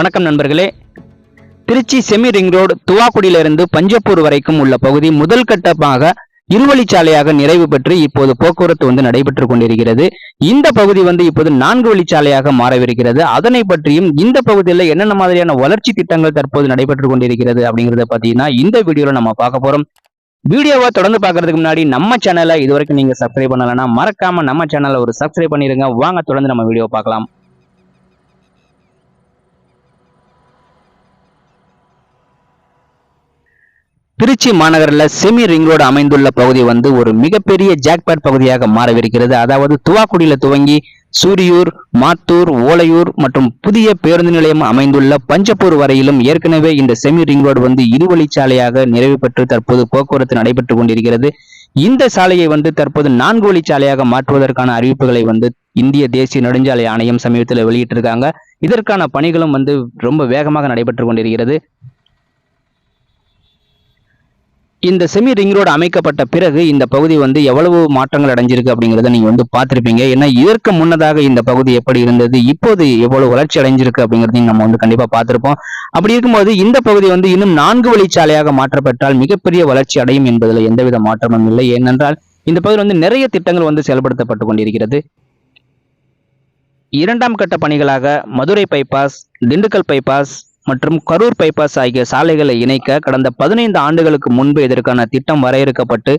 வணக்கம் நண்பர்களே. Trichy semi ring road துவாக்குடியிலிருந்து பஞ்சப்பூர் வரைக்கும் உள்ள பகுதி முதல் கட்டமாக இருவழிச்சாலையாக நிறைவு பெற்று இப்போது போக்குவரத்து வந்து நடைபெற்றுக் கொண்டிருக்கிறது. இந்த பகுதி வந்து இப்போது நான்கு வழிச்சாலையாக மாறவிருக்கிறது. அதனை பற்றியும் இந்த பகுதியில் என்னென்ன மாதிரியான வளர்ச்சி திட்டங்கள் தற்போது நடைபெற்றுக் கொண்டிருக்கிறது அப்படிங்கறத பார்த்தீங்கன்னா இந்த வீடியோவில் நம்ம பார்க்க போறோம். வீடியோவை தொடர்ந்து பார்க்கறதுக்கு முன்னாடி நம்ம சேனலை இதுவரைக்கும் நீங்க சப்ஸ்கிரைப் பண்ணலன்னா மறக்காம நம்ம சேனலை ஒரு சப்ஸ்கிரைப் பண்ணிருங்க. வாங்க தொடர்ந்து நம்ம வீடியோ பார்க்கலாம். திருச்சி மாநகரில் செமி ரிங் ரோடு அமைந்துள்ள பகுதி வந்து ஒரு மிகப்பெரிய ஜாக்பாட் பகுதியாக மாறவிருக்கிறது. அதாவது துவாக்குடியில துவங்கி சூரியூர் மாத்தூர் ஓலையூர் மற்றும் புதிய பேருந்து நிலையம் அமைந்துள்ள பஞ்சப்பூர் வரையிலும் ஏற்கனவே இந்த செமி ரிங் ரோடு வந்து இருவழிச்சாலையாக நிறைவு பெற்று தற்போது போக்குவரத்து நடைபெற்று கொண்டிருக்கிறது. இந்த சாலையை வந்து தற்போது நான்கு வழிச்சாலையாக மாற்றுவதற்கான அறிவிப்புகளை வந்து இந்திய தேசிய நெடுஞ்சாலை ஆணையம் சமீபத்தில் வெளியிட்டிருக்காங்க. இதற்கான பணிகளும் வந்து ரொம்ப வேகமாக நடைபெற்று கொண்டிருக்கிறது. இந்த செமி ரிங் ரோடு அமைக்கப்பட்ட பிறகு இந்த பகுதி வந்து எவ்வளவு மாற்றங்கள் அடைஞ்சிருக்கு அப்படிங்கிறத நீங்க வந்து பார்த்துருப்பீங்க. ஏன்னா இதற்கு முன்னதாக இந்த பகுதி எப்படி இருந்தது இப்போது எவ்வளவு வளர்ச்சி அடைஞ்சிருக்கு அப்படிங்கிறதையும் நம்ம வந்து கண்டிப்பா பார்த்திருப்போம். அப்படி இருக்கும்போது இந்த பகுதி வந்து இன்னும் நான்கு வழிச்சாலையாக மாற்றப்பட்டால் மிகப்பெரிய வளர்ச்சி அடையும் என்பதில் எந்தவித மாற்றமும் இல்லை. ஏனென்றால் இந்த பகுதியில் வந்து நிறைய திட்டங்கள் வந்து செயல்படுத்தப்பட்டு கொண்டிருக்கிறது. இரண்டாம் கட்ட பணிகளாக மதுரை பைபாஸ் திண்டுக்கல் பைபாஸ் மற்றும் கரூர் பைபாஸ் ஆகிய சாலைகளை இணைக்க கடந்த பதினைந்து ஆண்டுகளுக்கு முன்பு இதற்கான திட்டம் வரையறுக்கப்பட்டு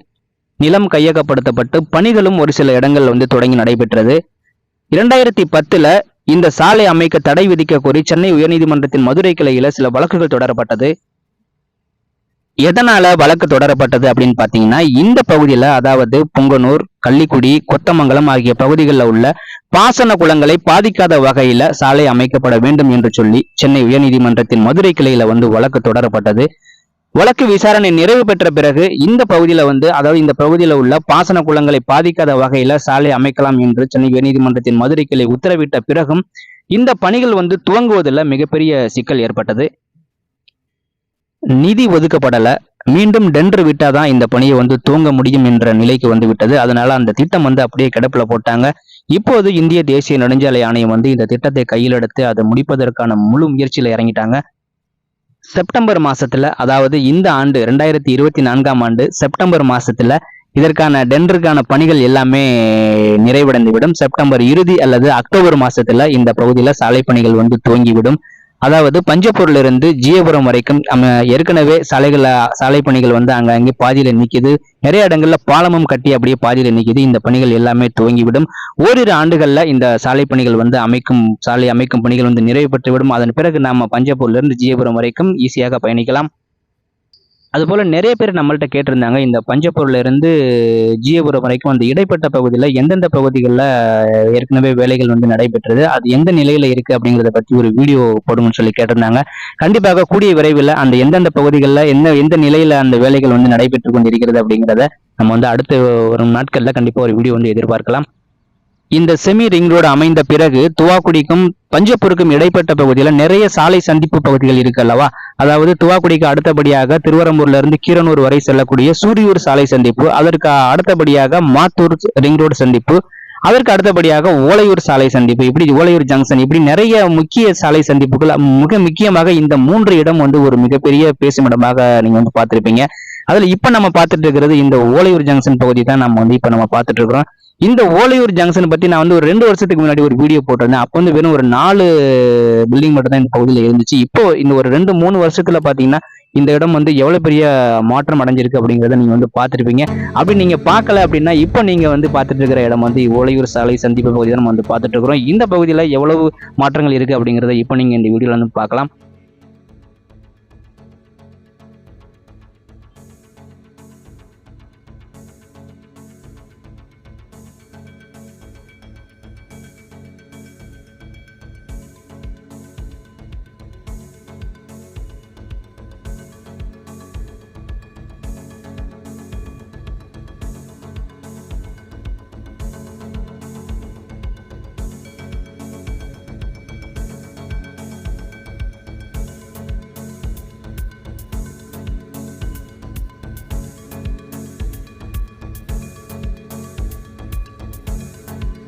நிலம் கையகப்படுத்தப்பட்டு பணிகளும் ஒரு சில இடங்கள் வந்து தொடங்கி நடைபெற்றது. இரண்டாயிரத்தி பத்துல இந்த சாலை அமைக்க தடை விதிக்க கோரி சென்னை உயர்நீதிமன்றத்தின் மதுரை கிளையில சில வழக்குகள் தொடரப்பட்டது. எதனால வழக்கு தொடரப்பட்டது அப்படின்னு பாத்தீங்கன்னா இந்த பகுதியில அதாவது புங்கனூர் கள்ளிக்குடி கொத்தமங்கலம் ஆகிய பகுதிகளில் உள்ள பாசன குளங்களை பாதிக்காத வகையில சாலை அமைக்கப்பட வேண்டும் என்று சொல்லி சென்னை உயர்நீதிமன்றத்தின் மதுரை கிளையில வந்து வழக்கு தொடரப்பட்டது. வழக்கு விசாரணை நிறைவு பெற்ற பிறகு இந்த பகுதியில வந்து அதாவது இந்த பகுதியில உள்ள பாசன குளங்களை பாதிக்காத வகையில சாலை அமைக்கலாம் என்று சென்னை உயர்நீதிமன்றத்தின் மதுரை கிளை உத்தரவிட்ட பிறகும் இந்த பணிகள் வந்து துவங்குவதில் மிகப்பெரிய சிக்கல் ஏற்பட்டது. நிதி ஒதுக்கப்படல. மீண்டும் டெண்டர் விட்டாதான் இந்த பணியை வந்து துவங்க முடியும் என்ற நிலைக்கு வந்து விட்டது அதனால அந்த திட்டம் வந்து அப்படியே கிடப்புல போட்டாங்க. இப்போது இந்திய தேசிய நெடுஞ்சாலை ஆணையம் வந்து இந்த திட்டத்தை கையில் எடுத்து அதை முடிப்பதற்கான முழு முயற்சியில இறங்கிட்டாங்க. செப்டம்பர் மாசத்துல அதாவது இந்த ஆண்டு ரெண்டாயிரத்தி இருபத்தி நான்காம் ஆண்டு செப்டம்பர் மாசத்துல இதற்கான டெண்டருக்கான பணிகள் எல்லாமே நிறைவடைந்து விடும் செப்டம்பர் இறுதி அல்லது அக்டோபர் மாசத்துல இந்த பகுதியில சாலை பணிகள் வந்து துவங்கிவிடும். அதாவது பஞ்சப்பூர்ல இருந்து ஜியபுரம் வரைக்கும் நம்ம ஏற்கனவே சாலைகள் சாலை பணிகள் வந்து அங்கே அங்கே பாதியில் நிற்கிது நிறைய இடங்கள்ல பாலமும் கட்டி அப்படியே பாதியில் நிற்கிது இந்த பணிகள் எல்லாமே துவங்கிவிடும். ஓரிரு ஆண்டுகள்ல இந்த சாலை பணிகள் வந்து அமைக்கும் சாலை அமைக்கும் பணிகள் வந்து நிறைவு பெற்றுவிடும். அதன் பிறகு நம்ம பஞ்சப்பூர்ல இருந்து ஜியபுரம் வரைக்கும் ஈஸியாக பயணிக்கலாம். அதுபோல் நிறைய பேர் நம்மள்ட்ட கேட்டிருந்தாங்க. இந்த பஞ்சப்பொருளிலிருந்து ஜியபுரம் வரைக்கும் அந்த இடைப்பட்ட பகுதியில் எந்தெந்த பகுதிகளில் ஏற்கனவே வேலைகள் வந்து நடைபெற்றது அது எந்த நிலையில் இருக்குது அப்படிங்கிறத பற்றி ஒரு வீடியோ போடுங்கன்னு சொல்லி கேட்டிருந்தாங்க. கண்டிப்பாக கூடிய விரைவில் அந்த எந்தெந்த பகுதிகளில் எந்த எந்த நிலையில் அந்த வேலைகள் வந்து நடைபெற்று கொண்டிருக்கிறது அப்படிங்கிறத நம்ம வந்து அடுத்த ஒரு நாட்களில் கண்டிப்பாக ஒரு வீடியோ வந்து எதிர்பார்க்கலாம். இந்த செமி ரிங் ரோடு அமைந்த பிறகு துவாக்குடிக்கும் பஞ்சப்பூருக்கும் இடைப்பட்ட பகுதியில் நிறைய சாலை சந்திப்பு பகுதிகள் இருக்கு அல்லவா? அதாவது துவாக்குடிக்கு அடுத்தபடியாக திருவரம்பூர்ல இருந்து கீரனூர் வரை செல்லக்கூடிய சூரியூர் சாலை சந்திப்பு அதற்கு அடுத்தபடியாக மாத்தூர் ரிங் ரோடு சந்திப்பு அதற்கு அடுத்தபடியாக ஓலையூர் சாலை சந்திப்பு இப்படி ஓலையூர் ஜங்ஷன் இப்படி நிறைய முக்கிய சாலை சந்திப்புகள் மிக முக்கியமாக இந்த மூன்று இடம் வந்து ஒரு மிகப்பெரிய பேசும் இடமாக நீங்க வந்து பார்த்திருப்பீங்க. அதுல இப்ப நம்ம பார்த்துட்டு இருக்கிறது இந்த ஓலையூர் ஜங்ஷன் பகுதி தான் நம்ம வந்து இப்ப நம்ம பார்த்துட்டு இருக்கிறோம். இந்த ஓலையூர் ஜங்ஷன் பத்தி நான் வந்து ஒரு ரெண்டு வருஷத்துக்கு முன்னாடி ஒரு வீடியோ போட்டிருந்தேன். அப்போ வந்து வெறும் ஒரு நாலு பில்டிங் மட்டும் தான் இந்த பகுதியில் இருந்துச்சு. இப்போ இந்த ஒரு ரெண்டு மூணு வருஷத்துல பாத்தீங்கன்னா இந்த இடம் வந்து எவ்வளவு பெரிய மாற்றம் அடைஞ்சிருக்கு அப்படிங்கிறத நீங்க வந்து பார்த்துருப்பீங்க. அப்படி நீங்க பார்க்கல அப்படின்னா இப்போ நீங்க வந்து பார்த்துட்டு இருக்கிற இடம் வந்து ஓலையூர் சாலை சந்திப்பு பகுதி தான் நம்ம வந்து பார்த்துட்டு இருக்கிறோம். இந்த பகுதியில் எவ்வளவு மாற்றங்கள் இருக்கு அப்படிங்கிறத இப்போ நீங்க இந்த வீடியோல வந்து பார்க்கலாம்.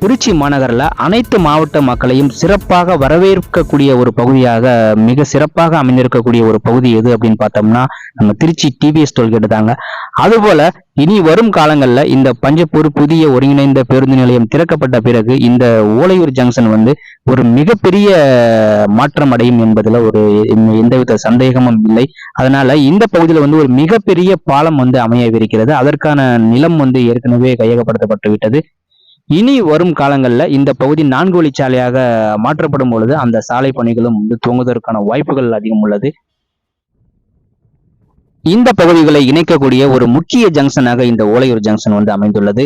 திருச்சி மாநகரில் அனைத்து மாவட்ட மக்களையும் சிறப்பாக வரவேற்கக்கூடிய ஒரு பகுதியாக மிக சிறப்பாக அமைந்திருக்கக்கூடிய ஒரு பகுதி எது அப்படின்னு பார்த்தோம்னா நம்ம திருச்சி டிவிஎஸ் டோல்கேட்டு தாங்க. அதுபோல இனி வரும் காலங்களில் இந்த பஞ்சப்பூர் புதிய ஒருங்கிணைந்த பேருந்து நிலையம் திறக்கப்பட்ட பிறகு இந்த ஓலையூர் ஜங்ஷன் வந்து ஒரு மிகப்பெரிய மாற்றம் அடையும் என்பதில் ஒரு எந்தவித சந்தேகமும் இல்லை. அதனால இந்த பகுதியில் வந்து ஒரு மிகப்பெரிய பாலம் வந்து அமையவிருக்கிறது. அதற்கான நிலம் வந்து ஏற்கனவே கையகப்படுத்தப்பட்டு விட்டது இனி வரும் காலங்களில் இந்த பகுதி நான்கு வழிச்சாலையாக மாற்றப்படும் பொழுது அந்த சாலை பணிகளும் வந்து துவங்குவதற்கான வாய்ப்புகள் அதிகம் உள்ளது. இந்த பகுதிகளை இணைக்கக்கூடிய ஒரு முக்கிய ஜங்ஷனாக இந்த ஓலையூர் ஜங்ஷன் வந்து அமைந்துள்ளது.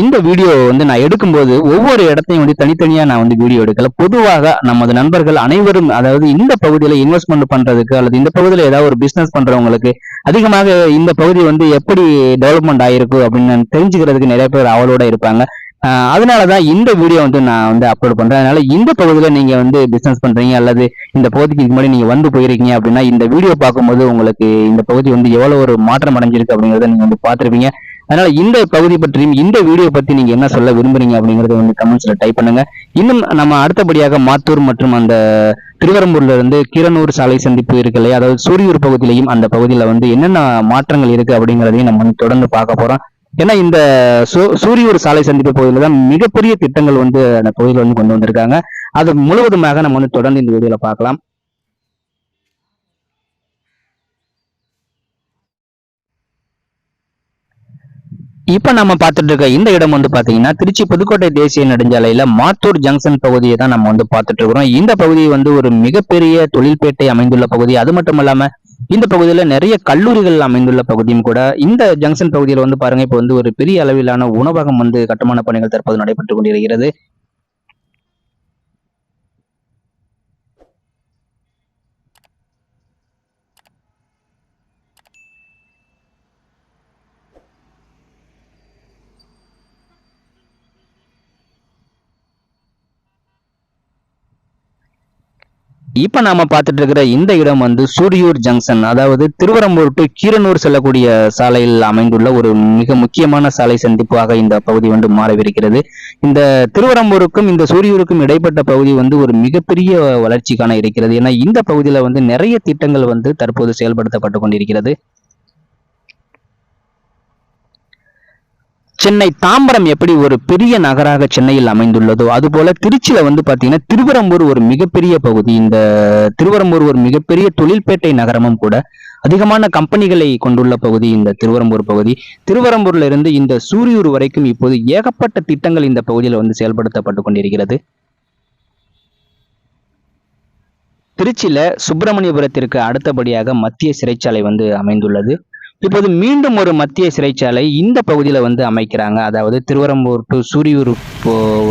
இந்த வீடியோ வந்து நான் எடுக்கும்போது ஒவ்வொரு இடத்தையும் வந்து தனித்தனியா நான் வந்து வீடியோ எடுக்கல. பொதுவாக நமது நண்பர்கள் அனைவரும் அதாவது இந்த பகுதியில இன்வெஸ்ட்மெண்ட் பண்றதுக்கு அல்லது இந்த பகுதியில ஏதாவது ஒரு பிசினஸ் பண்றவங்களுக்கு அதிகமாக இந்த பகுதி வந்து எப்படி டெவலப்மெண்ட் ஆயிருக்கு அப்படின்னு தெரிஞ்சுக்கிறதுக்கு நிறைய பேர் அவளோட இருப்பாங்க. அதனால அதனாலதான் இந்த வீடியோ வந்து நான் வந்து அப்லோட் பண்றேன். அதனால இந்த பகுதியில நீங்க வந்து பிசினஸ் பண்றீங்க அல்லது இந்த பகுதிக்கு இதுக்கு முன்னாடி நீங்க வந்து போயிருக்கீங்க அப்படின்னா இந்த வீடியோ பார்க்கும்போது உங்களுக்கு இந்த பகுதி வந்து எவ்வளவு ஒரு மாற்றம் அடைஞ்சிருக்கு அப்படிங்கறத நீங்க வந்து பார்த்துருப்பீங்க. அதனால இந்த பகுதி பற்றியும் இந்த வீடியோ பத்தி நீங்க என்ன சொல்ல விரும்புறீங்க அப்படிங்கறத வந்து கமெண்ட்ஸ்ல டைப் பண்ணுங்க. இன்னும் நம்ம அடுத்தபடியாக மாத்தூர் மற்றும் அந்த திருவரம்பூர்ல இருந்து கிரனூர் சாலை சந்திப்பு இருக்கு இல்லையா? அதாவது சூரியூர் பகுதியிலையும் அந்த பகுதியில வந்து என்னென்ன மாற்றங்கள் இருக்கு அப்படிங்கிறதையும் நம்ம வந்து தொடர்ந்து பார்க்க போறோம். ஏன்னா இந்த சூ- சூரியூர் சாலை சந்திப்பு பகுதியில தான் மிகப்பெரிய திட்டங்கள் வந்து அந்த பகுதியில் வந்து கொண்டு வந்திருக்காங்க. அது முழுவதுமாக நம்ம வந்து தொடர்ந்து இந்த வீடியோல பார்க்கலாம். இப்ப நம்ம பார்த்துட்டு இருக்க இந்த இடம் வந்து பாத்தீங்கன்னா திருச்சி புதுக்கோட்டை தேசிய நெடுஞ்சாலையில மாத்தூர் ஜங்ஷன் பகுதியை தான் நம்ம வந்து பார்த்துட்டு இருக்கிறோம். இந்த பகுதி வந்து ஒரு மிகப்பெரிய தொழில்பேட்டை அமைந்துள்ள பகுதி. அது மட்டும் இல்லாம இந்த பகுதியில நிறைய கல்லூரிகள் அமைந்துள்ள பகுதியும் கூட இந்த ஜங்ஷன் பகுதியில் வந்து பாருங்க இப்ப வந்து ஒரு பெரிய அளவிலான உணவகம் வந்து கட்டுமான பணிகள் தற்போது நடைபெற்று கொண்டிருக்கிறது. இப்ப நாம பார்த்துட்டு இருக்கிற இந்த இடம் வந்து சூரியூர் ஜங்ஷன் அதாவது திருவரம்பூர் டு கீரனூர் செல்லக்கூடிய சாலையில் அமைந்துள்ள ஒரு மிக முக்கியமான சாலை சந்திப்பாக இந்த பகுதி வந்து மாறவிருக்கிறது. இந்த திருவரம்பூருக்கும் இந்த சூரியூருக்கும் இடைப்பட்ட பகுதி வந்து ஒரு மிகப்பெரிய வளர்ச்சி காண இருக்கிறது. ஏன்னா இந்த பகுதியில வந்து நிறைய திட்டங்கள் வந்து தற்போது செயல்படுத்தப்பட்டு கொண்டிருக்கிறது. சென்னை தாம்பரம் எப்படி ஒரு பெரிய நகராக சென்னையில் அமைந்துள்ளதோ அதுபோல திருச்சியில் வந்து பார்த்தீங்கன்னா திருவரம்பூர் ஒரு மிகப்பெரிய பகுதி. இந்த திருவரம்பூர் ஒரு மிகப்பெரிய தொழில்பேட்டை நகரமும் கூட அதிகமான கம்பெனிகளை கொண்டுள்ள பகுதி இந்த திருவரம்பூர் பகுதி. திருவரம்பூர்ல இருந்து இந்த சூரியூர் வரைக்கும் இப்போது ஏகப்பட்ட திட்டங்கள் இந்த பகுதியில் வந்து செயல்படுத்தப்பட்டு கொண்டிருக்கிறது. திருச்சியில சுப்பிரமணியபுரத்திற்கு அடுத்தபடியாக மத்திய சிறைச்சாலை வந்து அமைந்துள்ளது. இப்போது மீண்டும் ஒரு மத்திய சிறைச்சாலை இந்த பகுதியில வந்து அமைக்கிறாங்க. அதாவது திருவரம்பூர் டு சூரியூர்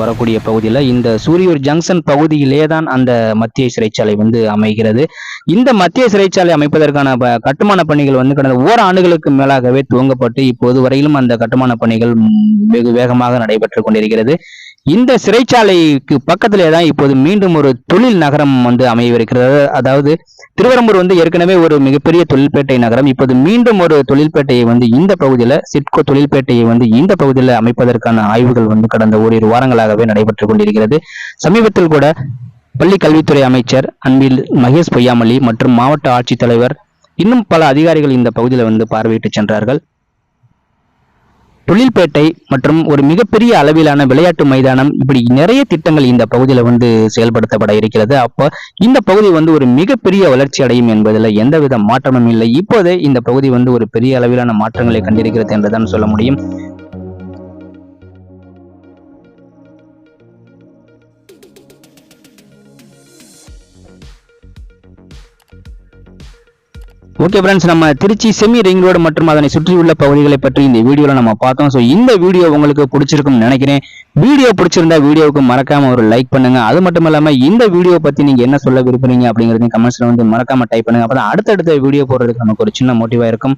வரக்கூடிய பகுதியில இந்த சூரியூர் ஜங்ஷன் பகுதியிலே தான் அந்த மத்திய சிறைச்சாலை வந்து அமைகிறது. இந்த மத்திய சிறைச்சாலை அமைப்பதற்கான கட்டுமான பணிகள் வந்து கடந்த ஓராண்டுகளுக்கு மேலாகவே துவங்கப்பட்டு இப்போது வரையிலும் அந்த கட்டுமான பணிகள் வெகு வேகமாக நடைபெற்று கொண்டிருக்கிறது. இந்த சிறைச்சாலைக்கு பக்கத்திலே தான் இப்போது மீண்டும் ஒரு தொழில் நகரம் வந்து அமையவிருக்கிறது. அதாவது திருவரம்பூர் வந்து ஏற்கனவே ஒரு மிகப்பெரிய தொழில்பேட்டை நகரம். இப்போது மீண்டும் ஒரு தொழில்பேட்டையை வந்து இந்த பகுதியில சிட்கோ தொழில்பேட்டையை வந்து இந்த பகுதியில் அமைப்பதற்கான ஆய்வுகள் வந்து கடந்த ஓரிரு வாரங்களாகவே நடைபெற்றுக் கொண்டிருக்கிறது. சமீபத்தில் கூட பள்ளி கல்வித்துறை அமைச்சர் அன்பில் மகேஷ் பொய்யாமலி மற்றும் மாவட்ட ஆட்சித்தலைவர் இன்னும் பல அதிகாரிகள் இந்த பகுதியில் வந்து பார்வையிட்டு சென்றார்கள். தொழில்பேட்டை மற்றும் ஒரு மிகப்பெரிய அளவிலான விளையாட்டு மைதானம் இப்படி நிறைய திட்டங்கள் இந்த பகுதியில் வந்து செயல்படுத்தப்பட இருக்கிறது. அப்போ இந்த பகுதி வந்து ஒரு மிகப்பெரிய வளர்ச்சி அடையும் என்பதில் எந்தவித மாற்றமும் இல்லை. இப்போதே இந்த பகுதி வந்து ஒரு பெரிய அளவிலான மாற்றங்களை கண்டிருக்கிறது என்றுதான் சொல்ல முடியும். ஓகே ஃப்ரெண்ட்ஸ் நம்ம திருச்சி செமி ரிங் ரோடு மற்றும் அதனை சுற்றியுள்ள பகுதிகளை பற்றி இந்த வீடியோவில் நம்ம பார்த்தோம். ஸோ இந்த வீடியோ உங்களுக்கு பிடிச்சிருக்கும்னு நினைக்கிறேன். வீடியோ பிடிச்சிருந்தா வீடியோவுக்கு மறக்காம ஒரு லைக் பண்ணுங்க. அது மட்டும் இல்லாமல் இந்த வீடியோ பத்தி நீங்க என்ன சொல்ல விரும்புறீங்க அப்படிங்கிறது கமெண்ட்ஸ்ல வந்து மறக்காம டைப் பண்ணுங்க. அப்புறம் அடுத்தடுத்த வீடியோ போடுறதுக்கு நமக்கு ஒரு சின்ன மோட்டிவாக இருக்கும்.